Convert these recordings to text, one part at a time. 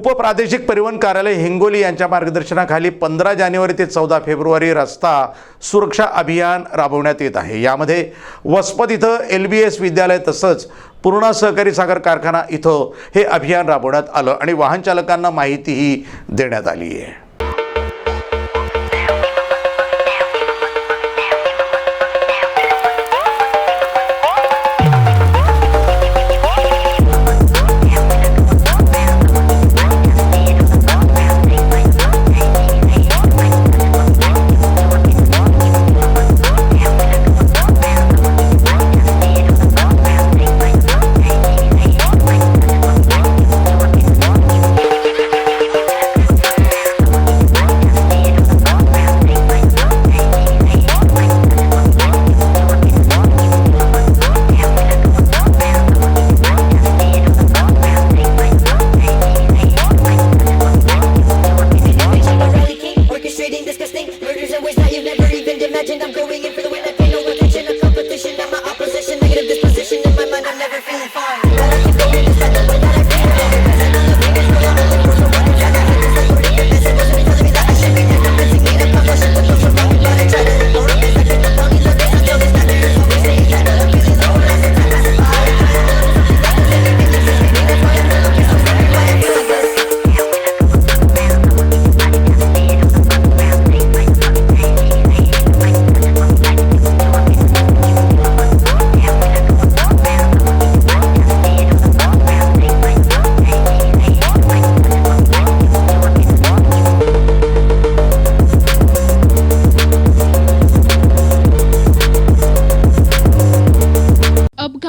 उपप्रादेशिक परिवहन कार्यालय हिंगोली यांच्या मार्गदर्शनाखाली पंधरा जानेवारी ते चौदा फेब्रुवारी रस्ता सुरक्षा अभियान राबवण्यात येत आहे. यामध्ये वस्पत इथं एल बी एस विद्यालय तसंच पूर्णा सहकारी साखर कारखाना इथं हे अभियान राबवण्यात आलं आणि वाहन चालकांना माहितीही देण्यात आली आहे.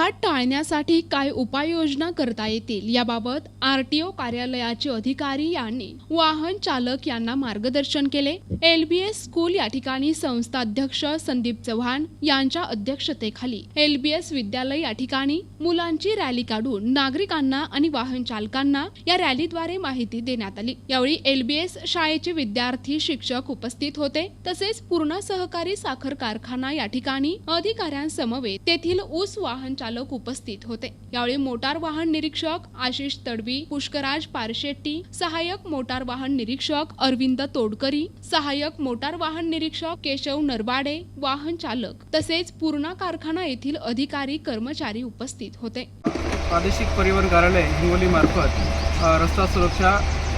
अपघात टाळण्यासाठी काय उपाययोजना करता येतील याबाबत आर टी ओ कार्यालयाचे अधिकारी यांनी वाहन चालक यांना मार्गदर्शन केले. एल बी एस स्कूल या ठिकाणी संस्था अध्यक्ष संदीप चव्हाण यांच्या अध्यक्षतेखाली एल बी एस विद्यालय या ठिकाणी मुलांची रॅली काढून नागरिकांना आणि वाहन चालकांना या रॅलीद्वारे माहिती देण्यात आली. यावेळी एल बी एस शाळेचे विद्यार्थी शिक्षक उपस्थित होते. तसेच पूर्ण सहकारी साखर कारखाना या ठिकाणी अधिकाऱ्यांसमवेत. तेथील ऊस वाहन चालक उपस्थित होते. यावेळी मोटार वाहन निरीक्षक आशिष तडवी पुष्कराज पारशेट्टी सहाय्यक मोटार वाहन निरीक्षक अरविंद तोडकरी सहाय्यक मोटार वाहन निरीक्षक केशव नरबाडे वाहन चालक तसेच पूर्णा कारखाना येथील अधिकारी कर्मचारी उपस्थित होते. प्रादेशिक परिवहन कार्यालय हिंगोली मार्फत रस्ता सुरक्षा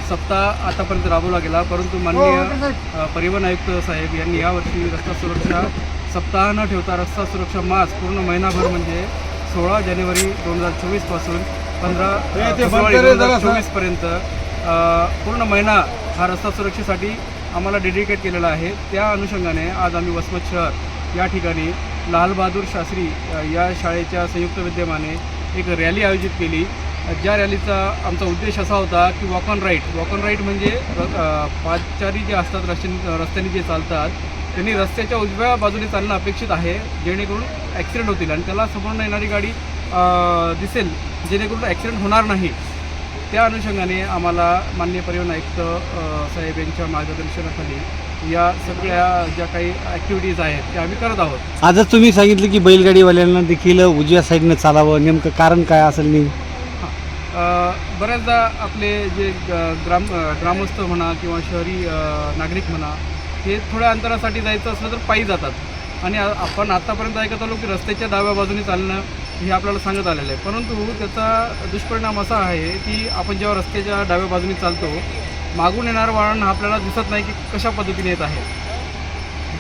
सप्ताह आतापर्यंत राबवला गेला परंतु माननीय अ, परिवहन आयुक्त साहेब यांनी यावर्षी रस्ता सुरक्षा सप्ताह न ठेवता रस्ता सुरक्षा मास पूर्ण महिनाभर म्हणजे सोळा जानेवारी दोन हजार चोवीसपासून पंधरा फेब्रुवारी दोन हजार चोवीसपर्यंत पूर्ण महिना हा रस्ता सुरक्षेसाठी आम्हाला डेडिकेट केलेला आहे. त्या अनुषंगाने आज आम्ही वसमत शहर या ठिकाणी लालबहादूर शास्त्री या शाळेच्या संयुक्त विद्यमाने एक रॅली आयोजित केली. ज्या रॅलीचा आमचा उद्देश असा होता की walk on right walk on right म्हणजे र- पादचारी जे असतात रस्त्याने रस्त्याने जे चालतात त्यांनी रस्त्याच्या उजव्या बाजूने चालणं अपेक्षित आहे जेणेकरून ॲक्सिडेंट होतील. आणि त्याला समोरून येणारी गाडी दिसेल जेणेकरून ॲक्सिडेंट होणार नाही. त्या अनुषंगाने आम्हाला माननीय परिवहन आयुक्त साहेब यांच्या मार्गदर्शनाखाली या सगळ्या ज्या काही ॲक्टिव्हिटीज आहेत त्या आम्ही करत आहोत. आजच तुम्ही सांगितलं की बैलगाडीवाल्यांना देखील उजव्या साईडनं चालावं. नेमकं कारण काय असेल नाही बऱ्याचदा आपले जे ग्राम ग्रामस्थ म्हणा किंवा शहरी नागरिक म्हणा हे थोड्या अंतरासाठी जायचं असलं तर पायी जातात. आणि आपण आत्तापर्यंत ऐकत आलो की रस्त्याच्या डाव्या बाजूने चालणं हे आपल्याला सांगत आलेलं आहे. परंतु त्याचा दुष्परिणाम असा आहे की आपण जेव्हा रस्त्याच्या डाव्या बाजूने चालतो मागून येणारं वाहन आपल्याला दिसत नाही की कशा पद्धतीने येत आहे.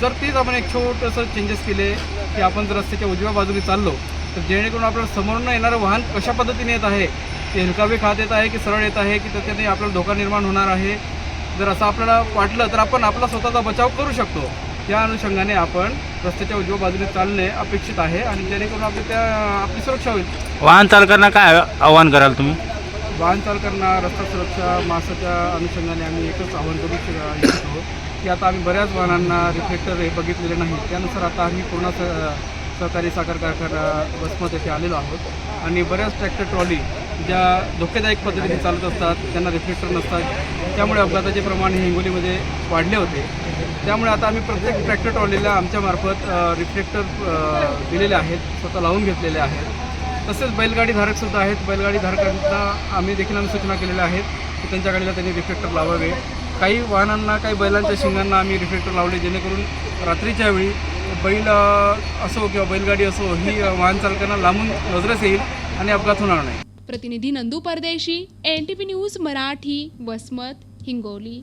जर तेच आपण एक छोटंसं चेंजेस केले की आपण जर रस्त्याच्या उजव्या बाजूने चाललो तर जेणेकरून आपल्याला समोरून येणारं वाहन कशा पद्धतीने येत आहे हेलकावे खात येत आहे की सरळ येत आहे की त्याच्याने आपल्याला धोका निर्माण होणार आहे? जर असं आपल्याला वाटलं तर आपण आपला स्वतःचा बचाव करू शकतो. त्या अनुषंगाने आपण रस्त्याच्या उजव्या बाजूने चालणे अपेक्षित आहे आणि जेणेकरून आपली त्या आपली सुरक्षा होईल. वाहन चालकांना काय आव्हान कराल तुम्ही? वाहन चालकांना रस्ता सुरक्षा मासाच्या अनुषंगाने आम्ही एकच आव्हान करू श- इच्छितो की आता आम्ही बऱ्याच वाहनांना रिफ्लेक्टर हे बघितलेले नाही. त्यानुसार आता आम्ही पूर्ण सहकारी साखर कारखाना बसमध्ये येथे आलेलो आहोत. आणि बऱ्याच ट्रॅक्टर ट्रॉली ज्या धोकेदायक पद्धतीने चालत असतात त्यांना रिफ्लेक्टर नसतात. त्यामुळे अपघाताचे प्रमाण हे हिंगोलीमध्ये वाढले होते. त्यामुळे आता आम्ही प्रत्येक ट्रॅक्टर ट्रॉलीला आमच्यामार्फत रिफ्लेक्टर दिलेले आहेत. स्वतः लावून घेतलेले आहेत. तसेच बैलगाडी धारकसुद्धा आहेत. बैलगाडी धारकांना आम्ही देखील आम्ही सूचना केलेल्या आहेत की त्यांच्या गाडीला त्यांनी रिफ्लेक्टर लावावे. काही वाहनांना काही बैलांच्या शिंगांना आम्ही रिफ्लेक्टर लावले जेणेकरून रात्रीच्या वेळी बैल असो किंवा बैलगाडी असो ही वाहन चालकांना लांबून नजरेस येईल आणि अपघात होणार नाही. प्रतिनिधी Nandu Pardeshi N T P news Marathi Vasmat Hingoli.